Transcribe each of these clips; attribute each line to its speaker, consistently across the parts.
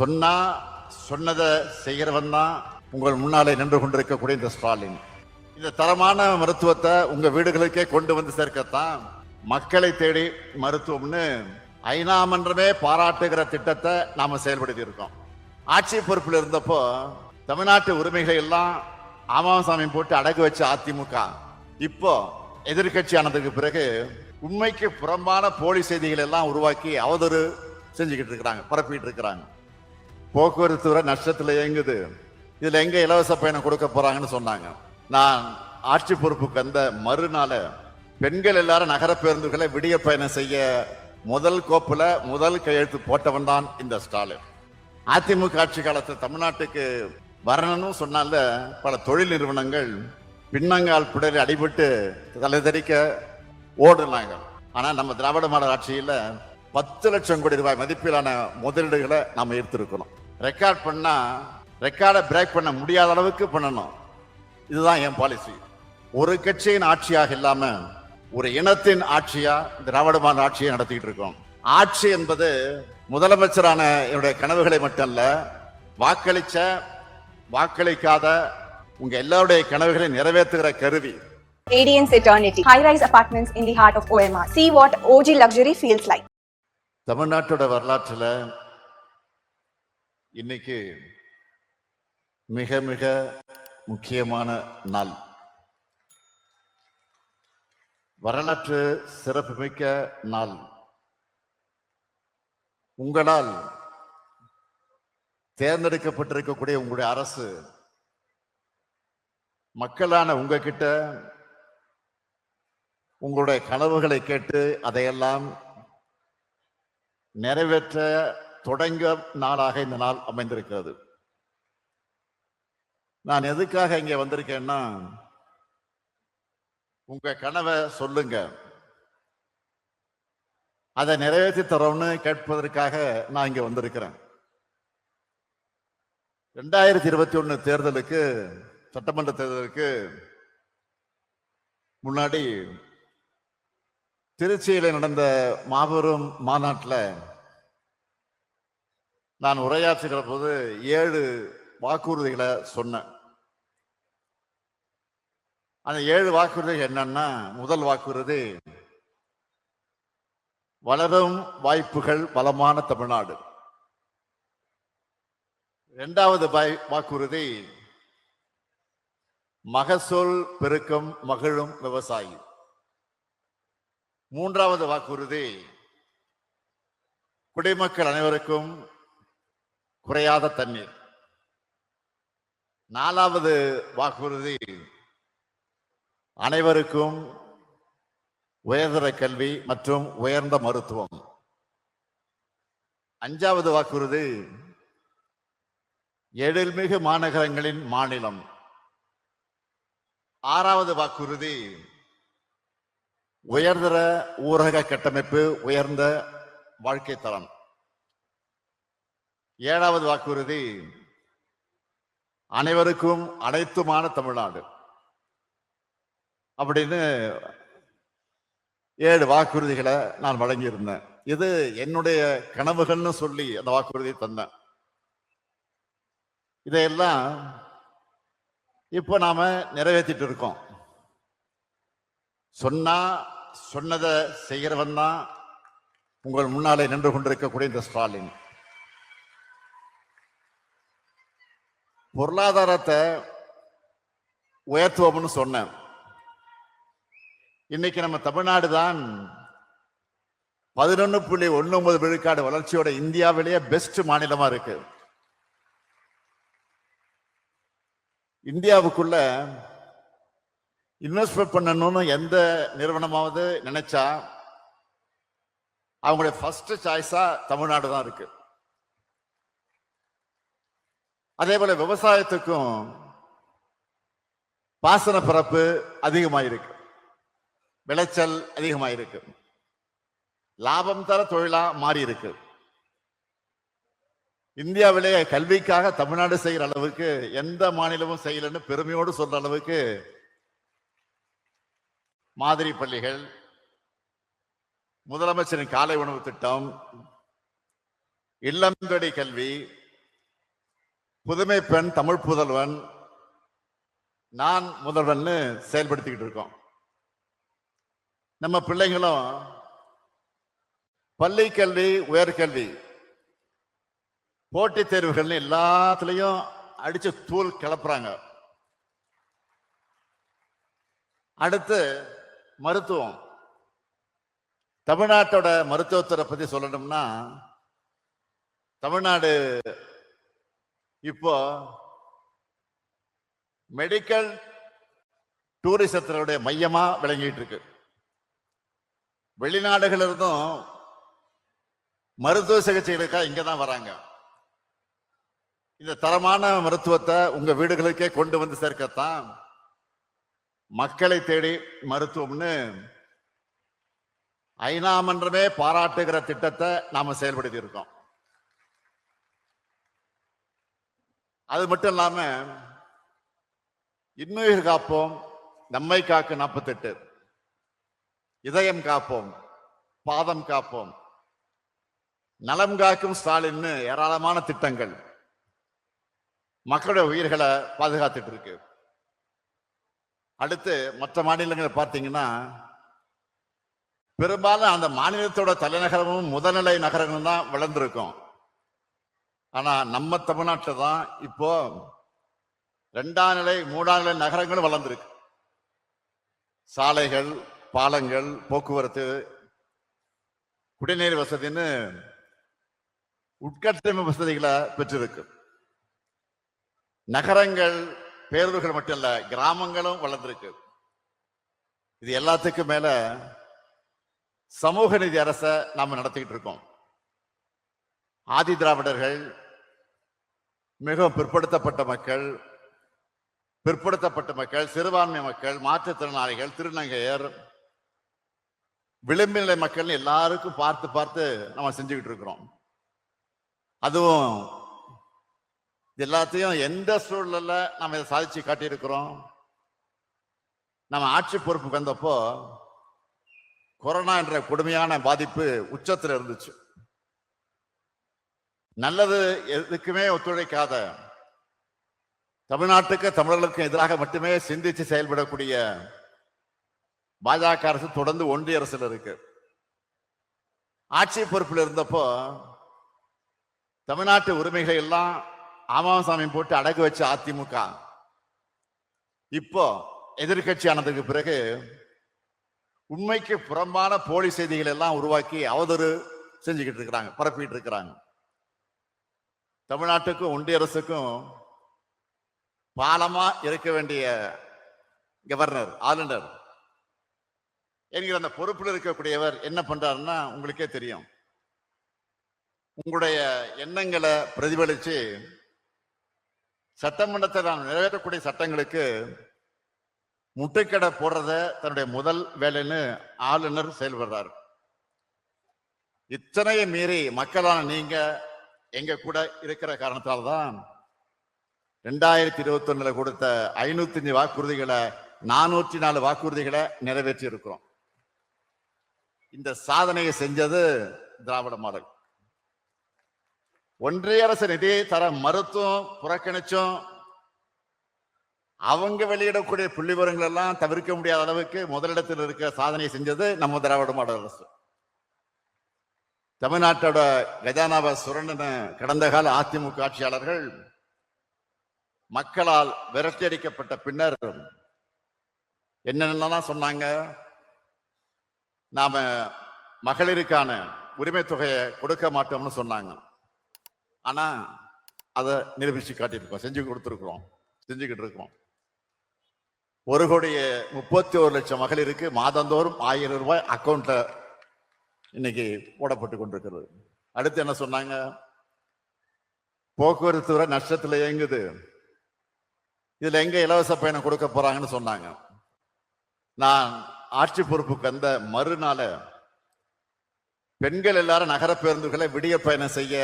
Speaker 1: சொன்னா சொன்னதை செய்கிறவன் தான் உங்கள் முன்னாலே நின்று கொண்டிருக்கக்கூடிய இந்த ஸ்டாலின். இந்த தரமான மருத்துவத்தை உங்க வீடுகளுக்கே கொண்டு வந்து சேர்க்கத்தான் மக்களை தேடி மருத்துவம்னு ஐநா மன்றமே பாராட்டுகிற திட்டத்தை நாம செயல்படுத்தி இருக்கோம் ஆட்சி பொறுப்பில் இருந்தப்போ தமிழ்நாட்டு உரிமைகளை எல்லாம் ஆமாசாமி போட்டு அடகு வச்ச அதிமுக. இப்போ எதிர்கட்சி ஆனதுக்கு பிறகு உண்மைக்கு புறம்பான போலி செய்திகள் எல்லாம் உருவாக்கி அவதூறு செஞ்சுக்கிட்டு இருக்கிறாங்க பரப்பிட்டு இருக்கிறாங்க. போக்குவரத்து துறை நஷ்டத்தில் இயங்குது. இதில் எங்கே இலவச பயணம் கொடுக்க போகிறாங்கன்னு சொன்னாங்க. நான் ஆட்சி பொறுப்புக்கு வந்த மறுநாள பெண்கள் எல்லாரும் நகர பேருந்துகளை விடிய பயணம் செய்ய முதல் கோப்பில் முதல் கையெழுத்து போட்டவன் தான் இந்த ஸ்டாலின். அதிமுக ஆட்சி காலத்தில் தமிழ்நாட்டுக்கு வரணும்னு சொன்னால பல தொழில் நிறுவனங்கள் பின்னங்கால் பிடரி அடிபட்டு தலைதறிக்க ஓடுனாங்க. ஆனால் நம்ம திராவிட மாடல் ஆட்சியில் பத்து லட்சம் கோடி ரூபாய் மதிப்பிலான முதலீடுகளை நாம் ஈர்த்திருக்கிறோம் ரெக்கார்ட் பண்ணா ரெக்கார்டை பிரேக் பண்ண முடியாத அளவுக்கு பண்ணணும். இதுதான் என் பாலிசி ஒரு கட்சியின் ஆட்சியாக இல்லாம ஒரு இனத்தின் ஆட்சியா திராவிட மாடல் ஆட்சியை நடத்திட்டு இருக்கோம். ஆட்சி என்பது முதலமைச்சரான என்னுடைய கனவுகளை மட்டும் அல்ல வாக்களிச்ச வாக்களிக்காத உங்க எல்லாருடைய கனவுகளை நிறைவேற்றுகிற கருவி.
Speaker 2: Radiance Eternity, high-rise apartments in the heart of OMR. See what OG luxury feels like.
Speaker 1: தமிழ்நாட்டோட வரலாற்றுல இன்னைக்கு மிக மிக முக்கியமான நாள். வரலாற்று சிறப்புமிக்க நாள். உங்களால் தேர்ந்தெடுக்கப்பட்டிருக்கக்கூடிய உங்களுடைய அரசு மக்களான உங்ககிட்ட உங்களுடைய கனவுகளை கேட்டு அதையெல்லாம் நிறைவேற்ற தொடங்க நாளாக இந்த நாள் அமைந்திருக்கிறது. நான் எதுக்காக இங்கே வந்திருக்கேன்னா உங்க கனவை சொல்லுங்க. அதை நிறைவேற்றி தரோம்னு கேட்பதற்காக நான் இங்க வந்திருக்கிறேன். ரெண்டாயிரத்தி இருபத்தி ஒன்று தேர்தலுக்கு சட்டமன்ற தேர்தலுக்கு முன்னாடி திருச்சியில் நடந்த மாபெரும் மாநாட்டில் நான் உரையாற்றுகிற போது ஏழு வாக்குறுதிகளை சொன்னேன். அந்த ஏழு வாக்குறுதிகள் என்னன்னா முதல் வாக்குறுதி வளரும் வாய்ப்புகள் பலமான தமிழ்நாடு. இரண்டாவது வாய்- வாக்குறுதி மகசூல் பெருக்கம் மகிழும் விவசாயி. மூன்றாவது வாக்குறுதி குடிமக்கள் அனைவருக்கும் குறையாத தண்ணீர். நாலாவது வாக்குறுதி அனைவருக்கும் உயர்தர கல்வி மற்றும் உயர்ந்த மருத்துவம். அஞ்சாவது வாக்குறுதி எழில்மிகு மாநகரங்களின் மாநிலம். ஆறாவது வாக்குறுதி உயர்தர ஊரக கட்டமைப்பு உயர்ந்த வாழ்க்கை தரம். ஏழாவது வாக்குறுதி அனைவருக்கும் அனைத்துமான தமிழ்நாடு அப்படின்னு ஏழு வாக்குறுதிகளை நான் வழங்கியிருந்தேன். இது என்னுடைய கனவுகள்னு சொல்லி அந்த வாக்குறுதியை தந்தேன். இதையெல்லாம் இப்போ நாம நிறைவேற்றிட்டு இருக்கோம். சொன்னா சொன்னதை செய்கிறவன் தான் உங்கள் முன்னாலே நின்று கொண்டிருக்கக்கூடிய இந்த ஸ்டாலின். பொருளாதாரத்தை உயர்த்துவோம்னு சொன்னேன். இன்னைக்கு நம்ம தமிழ்நாடு தான் பதினொன்று புள்ளி ஒன்று ஒன்பது விழுக்காடு வளர்ச்சியோட இந்தியாவிலேயே பெஸ்ட் மாநிலமா இருக்கு. இந்தியாவுக்குள்ள இன்வெஸ்ட்மெண்ட் பண்ணணும்னு எந்த நிறுவனமாவது நினைச்சா அவங்களுடைய ஃபர்ஸ்ட் சாய்ஸா தமிழ்நாடு தான் இருக்கு. அதே போல விவசாயத்துக்கும் பாசன பரப்பு அதிகமாயிருக்கு. விளைச்சல் அதிகமாயிருக்கு. லாபம் தர தொழிலா மாறி இருக்கு இந்தியாவிலே கல்விக்காக தமிழ்நாடு செய்யற அளவுக்கு எந்த மாநிலமும் செய்யலன்னு பெருமையோடு சொல்ற அளவுக்கு மாதிரி பள்ளிகள் முதலமைச்சரின் காலை உணவு திட்டம் இல்லந்தடி கல்வி புதுமை பெண் தமிழ் புதல்வன். நான் முதல்வன்னு செயல்படுத்திக்கிட்டு இருக்கோம். நம்ம பிள்ளைங்களும் பள்ளி கல்வி உயர்கல்வி போட்டித் தேர்வுகள்னு எல்லாத்துலேயும் அடித்து தூள் கிளப்புறாங்க. அடுத்து மருத்துவம். தமிழ்நாட்டோட மருத்துவத்துறை பற்றி சொல்லணும்னா தமிழ்நாடு இப்போ மெடிக்கல் டூரிசத்தினுடைய மையமா விளங்கிட்டு இருக்கு வெளிநாடுகள் இருந்தும் மருத்துவ சிகிச்சைகளுக்காக இங்க தான் வராங்க. இந்த தரமான மருத்துவத்தை உங்க வீடுகளுக்கே கொண்டு வந்து சேர்க்கத்தான் மக்களை தேடி மருத்துவம்னு ஐநா மன்றமே பாராட்டுகிற திட்டத்தை நாம செயல்படுத்தி இருக்கோம் அது மட்டும் இல்லாம இன்னுயிர் காப்போம் நம்மை காக்க நாற்பத்தெட்டு இதயம் காப்போம் பாதம் காப்போம். நலம் காக்கும் ஸ்டாலின்னு ஏராளமான திட்டங்கள். மக்களுடைய உயிர்களை பாதுகாத்துட்டு இருக்கு. அடுத்து மற்ற மாநிலங்களை பார்த்தீங்கன்னா பெரும்பாலும் அந்த மாநிலத்தோட தலைநகரமும் முதல்நிலை நகரங்களும் தான் வளர்ந்துருக்கும். ஆனா நம்ம தமிழ்நாட்டில் தான் இப்போ ரெண்டாம் நிலை மூணாம் நிலை நகரங்களும் வளர்ந்துருக்கு. சாலைகள் பாலங்கள் போக்குவரத்து குடிநீர் வசதின்னு உட்கட்டமைப்பு வசதிகளை பெற்றிருக்கு. நகரங்கள் பேரூர்கள் மட்டும் இல்ல கிராமங்களும் வளர்ந்துருக்கு. இது எல்லாத்துக்கும் மேல சமூக நீதி அரசை நாம நடத்திக்கிட்டு இருக்கோம். ஆதி திராவிடர்கள் மிகவும் பிற்படுத்தப்பட்ட மக்கள் பிற்படுத்தப்பட்ட மக்கள் சிறுபான்மை மக்கள் மாற்றுத்திறனாளிகள் திருநங்கையர் விளிம்பு நிலை மக்கள் எல்லாருக்கும் பார்த்து பார்த்து நம்ம செஞ்சுக்கிட்டு இருக்கிறோம். அதுவும் எல்லாத்தையும் எந்த சூழலில் நம்ம இதை சாதிச்சு காட்டியிருக்கிறோம்? நம்ம ஆட்சி பொறுப்புக்கு வந்தப்போ கொரோனா என்ற கொடுமையான பாதிப்பு உச்சத்தில் இருந்துச்சு. நல்லது எதுக்குமே ஒத்துழைக்காத. தமிழ்நாட்டுக்கு தமிழர்களுக்கு எதிராக மட்டுமே சிந்திச்சு செயல்படக்கூடிய பாஜக அரசு தொடர்ந்து ஒன்றிய அரசில் இருக்கு. ஆட்சி பொறுப்பில் இருந்தப்போ தமிழ்நாட்டு உரிமைகளை எல்லாம் ஆமாசாமி போட்டு அடகு வச்ச அதிமுக. இப்போ எதிர்க்கட்சி ஆனதுக்கு பிறகு உண்மைக்கு புறம்பான போலி செய்திகள் எல்லாம் உருவாக்கி அவதூறு செஞ்சுக்கிட்டு இருக்கிறாங்க பரப்பிட்டு இருக்கிறாங்க. தமிழ்நாட்டுக்கும் ஒன்றிய அரசுக்கும் பாலமா இருக்க வேண்டிய கவர்னர் ஆளுநர் என்கிற அந்த பொறுப்பில் இருக்கக்கூடியவர் என்ன பண்றாருன்னா உங்களுக்கே தெரியும். உங்களுடைய எண்ணங்களை பிரதிபலிச்சு சட்டமன்றத்தை நாம் நிறைவேற்றக்கூடிய சட்டங்களுக்கு முட்டுக்கடை போடுறத தன்னுடைய முதல் வேலைன்னு ஆளுநர் செயல்படுறார். இத்தனையை மீறி மக்களான நீங்க எங்க கூட இருக்கிற காரணத்தால் தான் ரெண்டாயிரத்தி இருபத்தி ஒண்ணுல கொடுத்த ஐநூத்தி அஞ்சு வாக்குறுதிகளை நானூற்றி நாலு வாக்குறுதிகளை நிறைவேற்றி இருக்கிறோம் இந்த சாதனையை செஞ்சது திராவிட மாடல். ஒன்றிய அரசு நிதியை தர மறுத்தும் புறக்கணிச்சும் அவங்க வெளியிடக்கூடிய புள்ளி விவரங்கள் எல்லாம் தவிர்க்க முடியாத அளவுக்கு முதலிடத்தில் இருக்க சாதனை செஞ்சது நம்ம திராவிட மாடல் அரசு. தமிழ்நாட்டோட கஜானாவை சுரண்டன கடந்த கால அதிமுக ஆட்சியாளர்கள் மக்களால் விரட்டியடிக்கப்பட்ட பின்னர் என்னென்னலாம் சொன்னாங்க? நாம மகளிருக்கான உரிமை தொகையை கொடுக்க மாட்டோம்னு சொன்னாங்க. ஆனா அதை நிரூபிச்சு காட்டியிருக்கோம் செஞ்சு கொடுத்துருக்குறோம் செஞ்சுக்கிட்டு இருக்கோம். ஒரு கோடியே முப்பத்தி ஒரு லட்சம் மகளிருக்கு மாதந்தோறும் ஆயிரம் ரூபாய் அக்கௌண்ட்ல இன்னைக்கு போடப்பட்டு கொண்டிருக்கிறது. அடுத்து என்ன சொன்னாங்க? போக்குவரத்து துறை நஷ்டத்துல இயங்குது. இதுல எங்க இலவச பயணம் கொடுக்க போறாங்கன்னு சொன்னாங்க. நான் ஆட்சி பொறுப்புக்கு வந்த மறுநாள பெண்கள் எல்லாரும் நகர பேருந்துகளை விடிய பயணம் செய்ய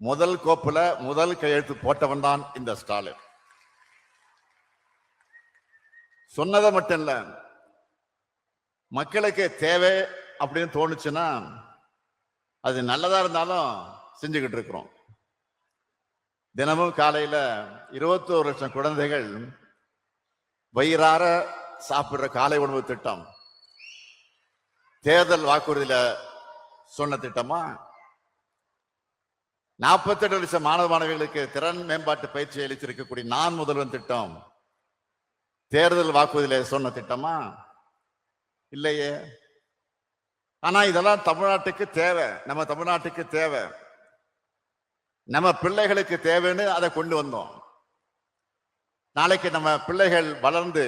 Speaker 1: முதல் கோப்புல முதல் கையெழுத்து போட்டவன் தான் இந்த ஸ்டாலின். சொன்னதை மட்டும் இல்ல மக்களுக்கு தேவை அப்படின்னு தோணுச்சுன்னா அது நல்லதா இருந்தாலும் செஞ்சுக்கிட்டு இருக்கிறோம். தினமும் காலையில இருபத்தோரு லட்சம் குழந்தைகள் வயிறார சாப்பிடுற காலை உணவு திட்டம். தேர்தல் வாக்குறுதியில சொன்ன திட்டமா? நாற்பத்தெட்டு லட்சம் மாணவ மாணவிகளுக்கு திறன் மேம்பாட்டு பயிற்சி அளித்திருக்கக்கூடிய நான் முதல்வன் திட்டம். தேர்தல் வாக்குறுதியில சொன்ன திட்டமா? இல்லையே. ஆனா இதெல்லாம் தமிழ்நாட்டுக்கு தேவை. நம்ம தமிழ்நாட்டுக்கு தேவை. நம்ம பிள்ளைகளுக்கு தேவைன்னு அதை கொண்டு வந்தோம். நாளைக்கு நம்ம பிள்ளைகள் வளர்ந்து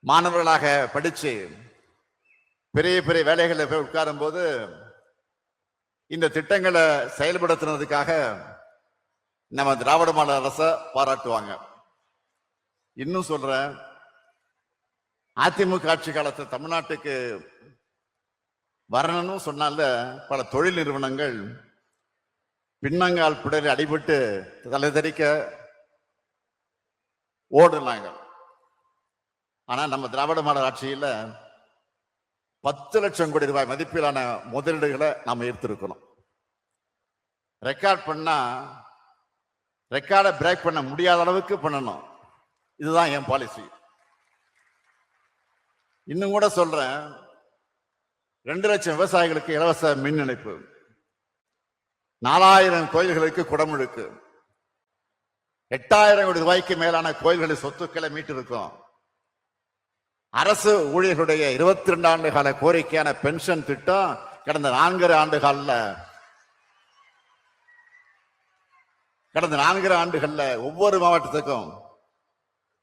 Speaker 1: மாணவர்களாக படித்து பெரிய பெரிய வேலைகளில் போய் உட்காரும் போது இந்த திட்டங்களை செயல்படுத்துனதுக்காக நம்ம திராவிட மாநில அரசை பாராட்டுவாங்க. இன்னும் சொல்றேன் அதிமுக ஆட்சி காலத்தில் தமிழ்நாட்டுக்கு வரணும்னு சொன்னால பல தொழில் நிறுவனங்கள் பின்னங்கால் பிடரி அடிபட்டு தலைதறிக்க ஓடுனாங்க. ஆனா நம்ம திராவிட மாடல் ஆட்சியில பத்து லட்சம் கோடி ரூபாய் மதிப்பிலான முதலீடுகளை நாம் ஈர்த்திருக்கிறோம். ரெக்கார்ட் பண்ணா ரெக்கார்டை பிரேக் பண்ண முடியாத அளவுக்கு பண்ணணும். இதுதான் என் பாலிசி இன்னும் கூட சொல்றேன் ரெண்டு லட்சம் விவசாயிகளுக்கு இலவச மின் இணைப்பு. நாலாயிரம் கோயில்களுக்கு குடமுழுக்கு. எட்டாயிரம் கோடி ரூபாய்க்கு மேலான கோயில்களின் சொத்துக்களை மீட்டிருக்கோம். அரசு ஊழியர்களுடைய இருபத்தி ரெண்டு ஆண்டு கால கோரிக்கையான பென்ஷன் திட்டம் கடந்த நான்கரை ஆண்டு காலில் கடந்த நான்கரை ஆண்டுகள்ல ஒவ்வொரு மாவட்டத்துக்கும்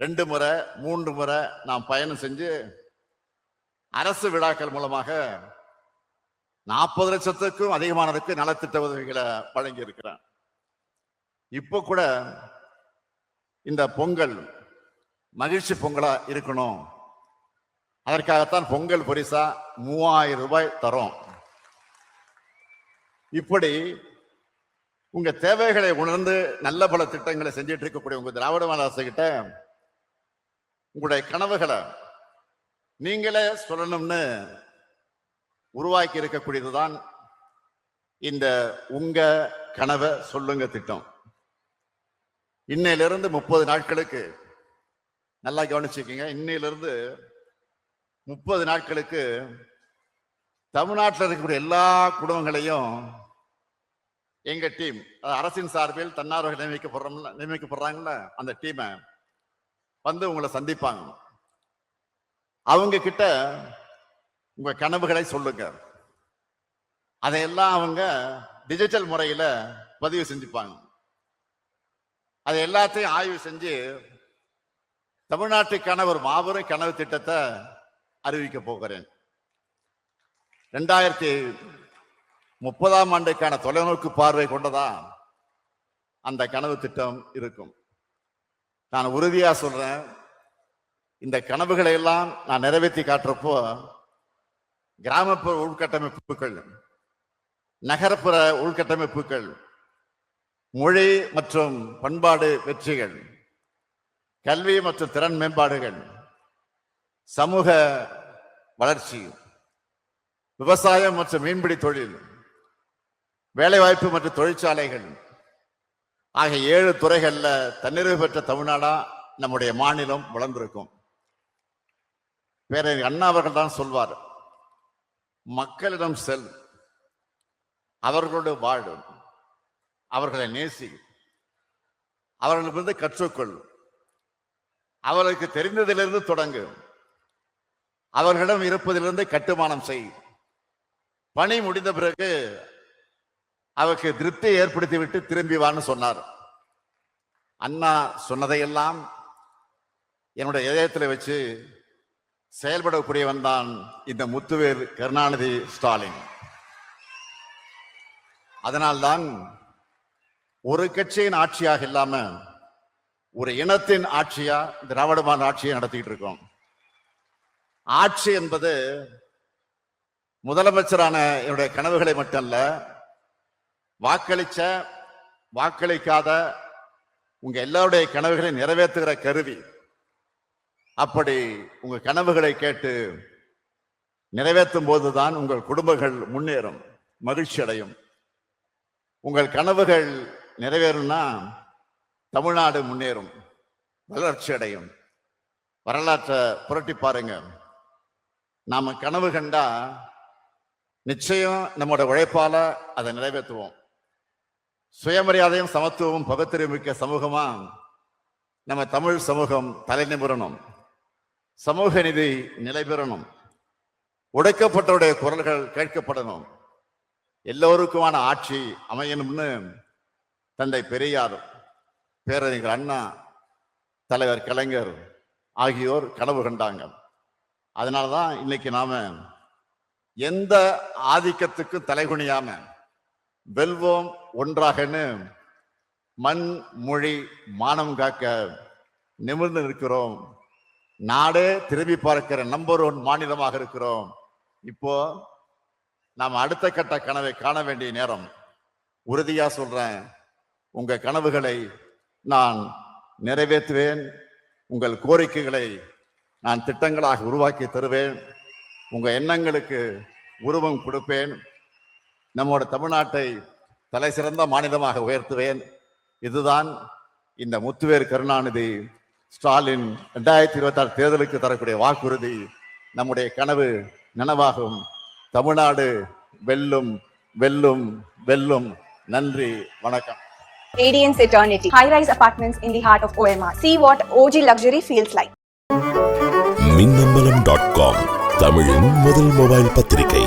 Speaker 1: ரெண்டு முறை மூன்று முறை நாம் பயணம் செஞ்சு அரசு விழாக்கள் மூலமாக நாற்பது லட்சத்துக்கும் அதிகமானதுக்கு நலத்திட்ட உதவிகளை வழங்கி இருக்கிறேன் இப்போ கூட இந்த பொங்கல் மகிழ்ச்சி பொங்கலா இருக்கணும். அதற்காகத்தான் பொங்கல் பரிசா மூவாயிரம் ரூபாய் தரும். இப்படி உங்க தேவைகளை உணர்ந்து நல்ல பல திட்டங்களை செஞ்சிட்டு இருக்கக்கூடிய உங்க திராவிட மாநில அரசு கிட்ட உங்களுடைய கனவுகளை நீங்களே சொல்லணும்னு உருவாக்கி இருக்கக்கூடியதுதான் இந்த உங்க கனவை சொல்லுங்க திட்டம். இன்னையிலிருந்து முப்பது நாட்களுக்கு நல்லா கவனிச்சுக்கீங்க இன்னையிலிருந்து முப்பது நாட்களுக்கு தமிழ்நாட்டில் இருக்கக்கூடிய எல்லா குடும்பங்களையும் எங்க டீம் அரசின் சார்பில் தன்னார்வர்கள் நியமிக்கப்படுறோம்ல நியமிக்கப்படுறாங்கள அந்த டீமை வந்து உங்களை சந்திப்பாங்க. அவங்க கிட்ட உங்க கனவுகளை சொல்லுங்க. அதையெல்லாம் அவங்க டிஜிட்டல் முறையில பதிவு செஞ்சுப்பாங்க. அதை எல்லாத்தையும் ஆய்வு செஞ்சு தமிழ்நாட்டுக்கான ஒரு மாபெரும் கனவு திட்டத்தை அறிவிக்க போகிறேன். ரெண்டாயிரத்தி முப்பதாம் ஆண்டுக்கான தொலைநோக்கு பார்வை கொண்டதா அந்த கனவு திட்டம் இருக்கும். நான் உறுதியா சொல்றேன் இந்த கனவுகளை எல்லாம் நான் நிறைவேற்றி காட்டுறப்போ கிராமப்புற உள்கட்டமைப்புகள் நகரப்புற உள்கட்டமைப்புகள் மொழி மற்றும் பண்பாடு வெற்றிகள் கல்வி மற்றும் திறன் மேம்பாடுகள் சமூக வளர்ச்சி விவசாயம் மற்றும் மீன்பிடி தொழில் வேலைவாய்ப்பு மற்றும் தொழிற்சாலைகள் ஆகிய ஏழு துறைகளில் தன்னிறைவு பெற்ற தமிழ்நாடா நம்முடைய மாநிலம் வளர்ந்திருக்கும். பேரறிஞர் அண்ணா அவர்கள் தான் சொல்வார் மக்களிடம் செல் அவர்களோடு வாழ் அவர்களை நேசி அவர்களிடமிருந்து கற்றுக்கொள் அவர்களுக்கு தெரிந்ததிலிருந்து தொடங்கு அவர்களிடம் இருப்பதிலிருந்து கட்டுமானம் செய். பணி முடிந்த பிறகு அவருக்கு திருப்தி ஏற்படுத்திவிட்டு திரும்பி வான்னு சொன்னார். அண்ணா சொன்னதையெல்லாம் என்னுடைய இதயத்தில் வச்சு செயல்படக்கூடியவன் தான் இந்த முத்துவேர் கருணாநிதி ஸ்டாலின். அதனால்தான் ஒரு கட்சியின் ஆட்சியாக இல்லாம ஒரு இனத்தின் ஆட்சியா திராவிட மாடல் ஆட்சியை நடத்திட்டு இருக்கோம். ஆட்சி என்பது முதலமைச்சரான என்னுடைய கனவுகளை மட்டுமல்ல வாக்களிச்ச வாக்களிக்காத உங்க எல்லாருடைய கனவுகளை நிறைவேற்றுகிற கருவி. அப்படி உங்க கனவுகளை கேட்டு நிறைவேற்றும் போதுதான் உங்கள் குடும்பங்கள் முன்னேறும் மகிழ்ச்சி அடையும். உங்கள் கனவுகள் நிறைவேறும்னா தமிழ்நாடு முன்னேறும் வளர்ச்சி அடையும். வரலாற்றை புரட்டி பாருங்க. நாம கனவு கண்டா நிச்சயம் நம்மோட உழைப்பால அதை நிறைவேற்றுவோம். சுயமரியாதையும் சமத்துவமும் பகுத்தறிவு மிக்க சமூகமா நம்ம தமிழ் சமூகம் தலைநிமிரணும் சமூக நிதி நிலை பெறணும் உடைக்கப்பட்டவருடைய குரல்கள் கேட்கப்படணும். எல்லோருக்குமான ஆட்சி அமையணும்னு தந்தை பெரியார் பேரறிஞர் அண்ணா தலைவர் கலைஞர் ஆகியோர் கனவு கண்டாங்க. அதனால தான் இன்னைக்கு நாம எந்த ஆதிக்கத்துக்கும் தலைகுனியாம வெல்வோம் ஒன்றாகன்னு மண் மொழி மானம் காக்க நிமிர்ந்து இருக்கிறோம் நாடே திரும்பி பார்க்கிற நம்பர் ஒன் மாநிலமாக இருக்கிறோம். இப்போ நாம் அடுத்த கட்ட கனவை காண வேண்டிய நேரம். உறுதியா சொல்றேன் உங்க கனவுகளை நான் நிறைவேற்றுவேன். உங்கள் கோரிக்கைகளை நான் திட்டங்களாக உருவாக்கி தருவேன். உங்க எண்ணங்களுக்கு உருவம் கொடுப்பேன். நம்மோட தமிழ்நாட்டை தலை சிறந்த மாநிலமாக உயர்த்துவேன். இதுதான் இந்த முத்துவேர் கருணாநிதி ஸ்டாலின் ரெண்டாயிரத்தி இருபத்தி ஆறு தேர்தலுக்கு தரக்கூடிய வாக்குறுதி நம்முடைய கனவு நனவாகும் தமிழ்நாடு வெல்லும் வெல்லும் வெல்லும் நன்றி வணக்கம்
Speaker 2: Radiance Eternity. High rise apartments in the heart of OMR. See what OG luxury feels like.
Speaker 3: Minnambalam dot com தமிழின் முதல் மொபைல் பத்திரிகை